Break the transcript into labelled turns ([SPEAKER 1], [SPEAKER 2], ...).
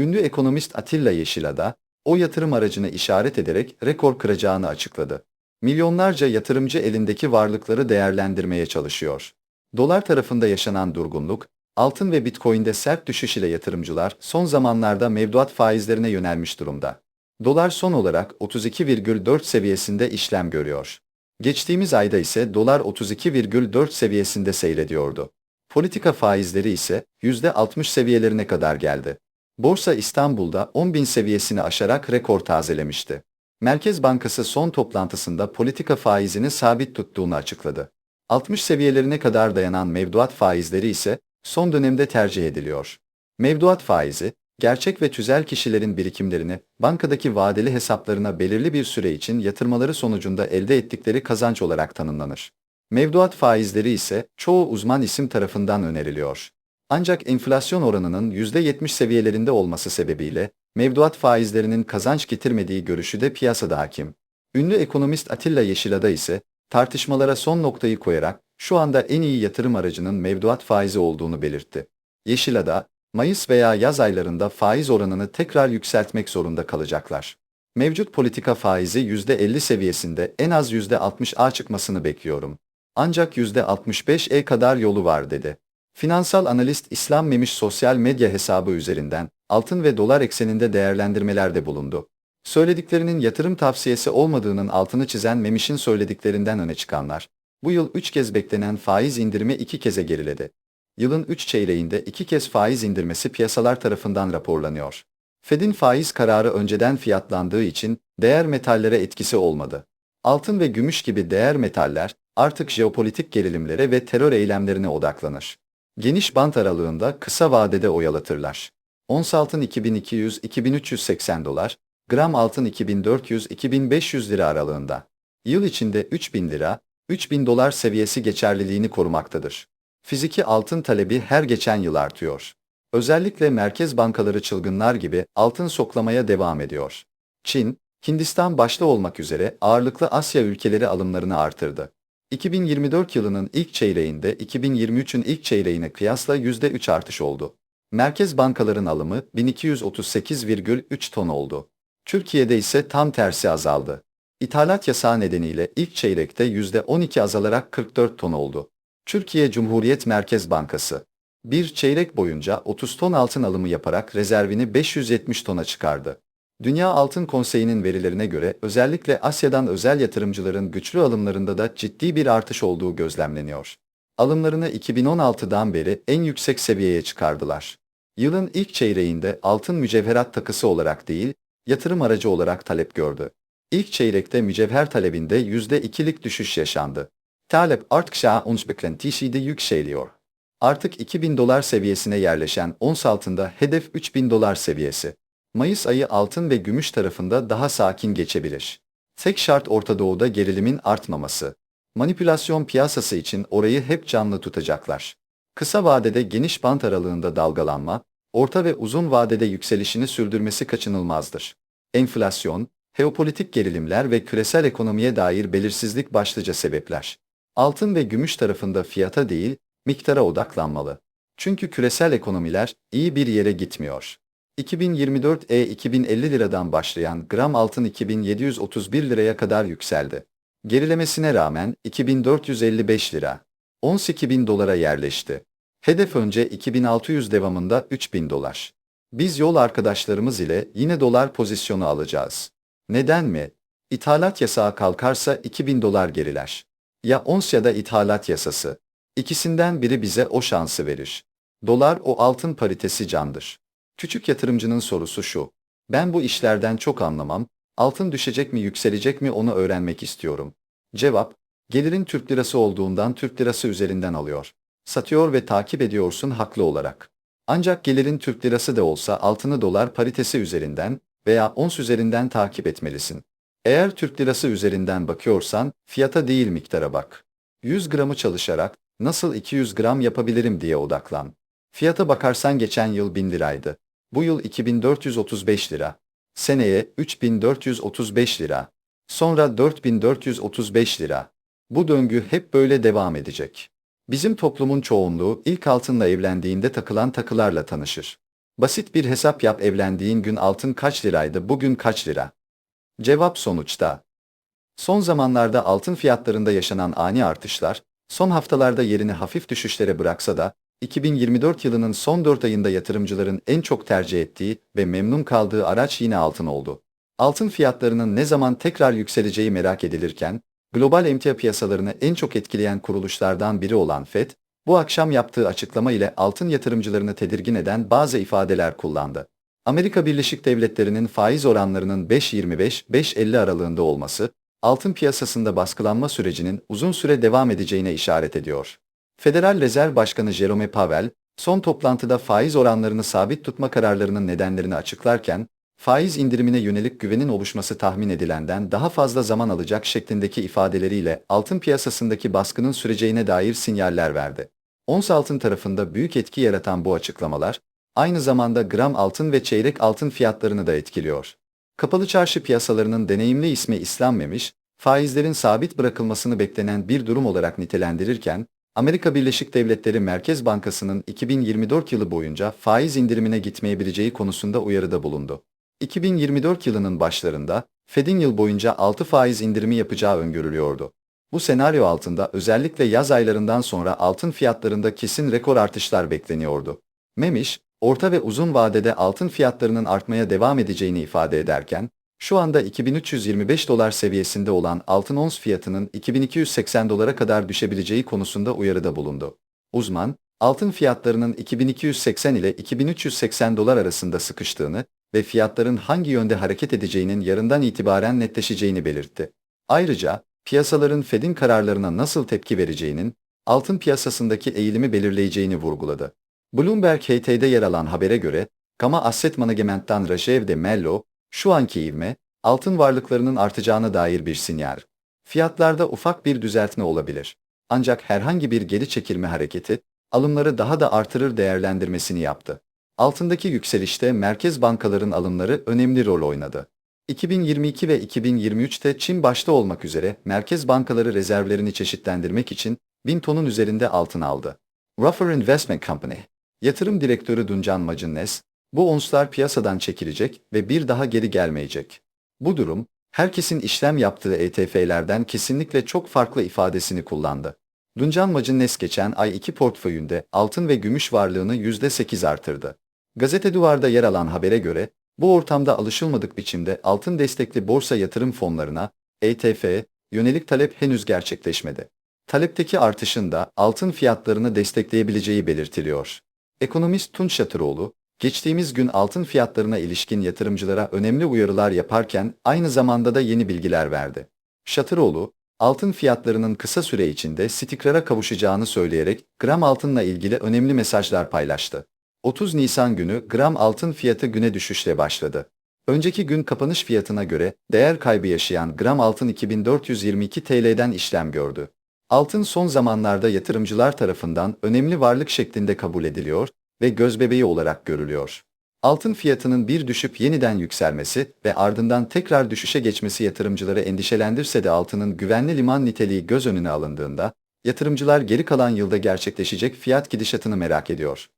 [SPEAKER 1] Ünlü ekonomist Atilla Yeşilada, o yatırım aracını işaret ederek rekor kıracağını açıkladı. Milyonlarca yatırımcı elindeki varlıkları değerlendirmeye çalışıyor. Dolar tarafında yaşanan durgunluk, altın ve bitcoin'de sert düşüş ile yatırımcılar son zamanlarda mevduat faizlerine yönelmiş durumda. Dolar son olarak 32,4 seviyesinde işlem görüyor. Geçtiğimiz ayda ise dolar 32,4 seviyesinde seyrediyordu. Politika faizleri ise %60 seviyelerine kadar geldi. Borsa İstanbul'da 10.000 seviyesini aşarak rekor tazelemişti. Merkez Bankası son toplantısında politika faizini sabit tuttuğunu açıkladı. 60 seviyelerine kadar dayanan mevduat faizleri ise son dönemde tercih ediliyor. Mevduat faizi, gerçek ve tüzel kişilerin birikimlerini bankadaki vadeli hesaplarına belirli bir süre için yatırmaları sonucunda elde ettikleri kazanç olarak tanımlanır. Mevduat faizleri ise çoğu uzman isim tarafından öneriliyor. Ancak enflasyon oranının %70 seviyelerinde olması sebebiyle mevduat faizlerinin kazanç getirmediği görüşü de piyasada hakim. Ünlü ekonomist Atilla Yeşilada ise tartışmalara son noktayı koyarak şu anda en iyi yatırım aracının mevduat faizi olduğunu belirtti. Yeşilada, Mayıs veya yaz aylarında faiz oranını tekrar yükseltmek zorunda kalacaklar. Mevcut politika faizi %50 seviyesinde en az %60'a çıkmasını bekliyorum. Ancak %65'e kadar yolu var dedi. Finansal analist İslam Memiş sosyal medya hesabı üzerinden altın ve dolar ekseninde değerlendirmelerde bulundu. Söylediklerinin yatırım tavsiyesi olmadığının altını çizen Memiş'in söylediklerinden öne çıkanlar, bu yıl 3 kez beklenen faiz indirimi 2 keze geriledi. Yılın 3 çeyreğinde 2 kez faiz indirmesi piyasalar tarafından raporlanıyor. Fed'in faiz kararı önceden fiyatlandığı için değer metallere etkisi olmadı. Altın ve gümüş gibi değer metaller artık jeopolitik gerilimlere ve terör eylemlerine odaklanır. Geniş bant aralığında kısa vadede oyalatırlar. Ons altın 2200-2380 dolar, gram altın 2400-2500 lira aralığında. Yıl içinde 3000 lira, 3000 dolar seviyesi geçerliliğini korumaktadır. Fiziki altın talebi her geçen yıl artıyor. Özellikle merkez bankaları çılgınlar gibi altın soklamaya devam ediyor. Çin, Hindistan başta olmak üzere ağırlıklı Asya ülkeleri alımlarını artırdı. 2024 yılının ilk çeyreğinde 2023'ün ilk çeyreğine kıyasla %3 artış oldu. Merkez bankaların alımı 1238,3 ton oldu. Türkiye'de ise tam tersi azaldı. İthalat yasağı nedeniyle ilk çeyrekte %12 azalarak 44 ton oldu. Türkiye Cumhuriyet Merkez Bankası bir çeyrek boyunca 30 ton altın alımı yaparak rezervini 570 tona çıkardı. Dünya Altın Konseyi'nin verilerine göre özellikle Asya'dan özel yatırımcıların güçlü alımlarında da ciddi bir artış olduğu gözlemleniyor. Alımlarını 2016'dan beri en yüksek seviyeye çıkardılar. Yılın ilk çeyreğinde altın mücevherat takısı olarak değil, yatırım aracı olarak talep gördü. İlk çeyrekte mücevher talebinde %2'lik düşüş yaşandı. Talep arttıkça ons beklentisi de yükseliyor. Artık 2000 dolar seviyesine yerleşen ons altında hedef 3000 dolar seviyesi. Mayıs ayı altın ve gümüş tarafında daha sakin geçebilir. Tek şart Orta Doğu'da gerilimin artmaması. Manipülasyon piyasası için orayı hep canlı tutacaklar. Kısa vadede geniş bant aralığında dalgalanma, orta ve uzun vadede yükselişini sürdürmesi kaçınılmazdır. Enflasyon, geopolitik gerilimler ve küresel ekonomiye dair belirsizlik başlıca sebepler. Altın ve gümüş tarafında fiyata değil, miktara odaklanmalı. Çünkü küresel ekonomiler iyi bir yere gitmiyor. 2024 E 2050 liradan başlayan gram altın 2731 liraya kadar yükseldi. Gerilemesine rağmen 2455 lira. 18.000 dolara yerleşti. Hedef önce 2600 devamında 3000 dolar. Biz yol arkadaşlarımız ile yine dolar pozisyonu alacağız. Neden mi? İthalat yasağı kalkarsa 2000 dolar geriler. Ya ons ya da ithalat yasası. İkisinden biri bize o şansı verir. Dolar o altın paritesi candır. Küçük yatırımcının sorusu şu. Ben bu işlerden çok anlamam, altın düşecek mi yükselecek mi onu öğrenmek istiyorum. Cevap, gelirin Türk lirası olduğundan Türk lirası üzerinden alıyor. Satıyor ve takip ediyorsun haklı olarak. Ancak gelirin Türk lirası da olsa altını dolar paritesi üzerinden veya ons üzerinden takip etmelisin. Eğer Türk lirası üzerinden bakıyorsan fiyata değil miktara bak. 100 gramı çalışarak nasıl 200 gram yapabilirim diye odaklan. Fiyata bakarsan geçen yıl 1000 liraydı. Bu yıl 2435 lira. Seneye 3435 lira. Sonra 4435 lira. Bu döngü hep böyle devam edecek. Bizim toplumun çoğunluğu ilk altınla evlendiğinde takılan takılarla tanışır. Basit bir hesap yap evlendiğin gün altın kaç liraydı bugün kaç lira? Cevap sonuçta. Son zamanlarda altın fiyatlarında yaşanan ani artışlar, son haftalarda yerini hafif düşüşlere bıraksa da, 2024 yılının son 4 ayında yatırımcıların en çok tercih ettiği ve memnun kaldığı araç yine altın oldu. Altın fiyatlarının ne zaman tekrar yükseleceği merak edilirken, global emtia piyasalarını en çok etkileyen kuruluşlardan biri olan FED, bu akşam yaptığı açıklama ile altın yatırımcılarını tedirgin eden bazı ifadeler kullandı. Amerika Birleşik Devletleri'nin faiz oranlarının 5.25-5.50 aralığında olması, altın piyasasında baskılanma sürecinin uzun süre devam edeceğine işaret ediyor. Federal Rezerv Başkanı Jerome Powell, son toplantıda faiz oranlarını sabit tutma kararlarının nedenlerini açıklarken, faiz indirimine yönelik güvenin oluşması tahmin edilenden daha fazla zaman alacak şeklindeki ifadeleriyle altın piyasasındaki baskının süreceğine dair sinyaller verdi. Ons altın tarafında büyük etki yaratan bu açıklamalar, aynı zamanda gram altın ve çeyrek altın fiyatlarını da etkiliyor. Kapalı çarşı piyasalarının deneyimli ismi İslam Memiş, faizlerin sabit bırakılmasını beklenen bir durum olarak nitelendirirken, Amerika Birleşik Devletleri Merkez Bankası'nın 2024 yılı boyunca faiz indirimine gitmeyebileceği konusunda uyarıda bulundu. 2024 yılının başlarında Fed'in yıl boyunca 6 faiz indirimi yapacağı öngörülüyordu. Bu senaryo altında özellikle yaz aylarından sonra altın fiyatlarında kesin rekor artışlar bekleniyordu. Memiş, orta ve uzun vadede altın fiyatlarının artmaya devam edeceğini ifade ederken, şu anda 2325 dolar seviyesinde olan altın ons fiyatının 2280 dolara kadar düşebileceği konusunda uyarıda bulundu. Uzman, altın fiyatlarının 2280 ile 2380 dolar arasında sıkıştığını ve fiyatların hangi yönde hareket edeceğinin yarından itibaren netleşeceğini belirtti. Ayrıca, piyasaların Fed'in kararlarına nasıl tepki vereceğinin, altın piyasasındaki eğilimi belirleyeceğini vurguladı. Bloomberg HT'de yer alan habere göre, Kama Asset Management'tan Rajeev de Mello, şu anki ivme, altın varlıklarının artacağına dair bir sinyal. Fiyatlarda ufak bir düzeltme olabilir. Ancak herhangi bir geri çekilme hareketi, alımları daha da artırır değerlendirmesini yaptı. Altındaki yükselişte merkez bankaların alımları önemli rol oynadı. 2022 ve 2023'te Çin başta olmak üzere merkez bankaları rezervlerini çeşitlendirmek için 1000 tonun üzerinde altın aldı. Ruffer Investment Company, yatırım direktörü Duncan Majinnes, bu onslar piyasadan çekilecek ve bir daha geri gelmeyecek. Bu durum, herkesin işlem yaptığı ETF'lerden kesinlikle çok farklı ifadesini kullandı. Duncan Majinnes geçen ay iki portföyünde altın ve gümüş varlığını %8 artırdı. Gazete Duvar'da yer alan habere göre, bu ortamda alışılmadık biçimde altın destekli borsa yatırım fonlarına, ETF'ye, yönelik talep henüz gerçekleşmedi. Talepteki artışın da altın fiyatlarını destekleyebileceği belirtiliyor. Ekonomist Tunç Şatıroğlu, geçtiğimiz gün altın fiyatlarına ilişkin yatırımcılara önemli uyarılar yaparken aynı zamanda da yeni bilgiler verdi. Şatıroğlu, altın fiyatlarının kısa süre içinde istikrara kavuşacağını söyleyerek gram altınla ilgili önemli mesajlar paylaştı. 30 Nisan günü gram altın fiyatı güne düşüşle başladı. Önceki gün kapanış fiyatına göre değer kaybı yaşayan gram altın 2422 TL'den işlem gördü. Altın son zamanlarda yatırımcılar tarafından önemli varlık şeklinde kabul ediliyor ve gözbebeği olarak görülüyor. Altın fiyatının bir düşüp yeniden yükselmesi ve ardından tekrar düşüşe geçmesi yatırımcıları endişelendirse de altının güvenli liman niteliği göz önüne alındığında, yatırımcılar geri kalan yılda gerçekleşecek fiyat gidişatını merak ediyor.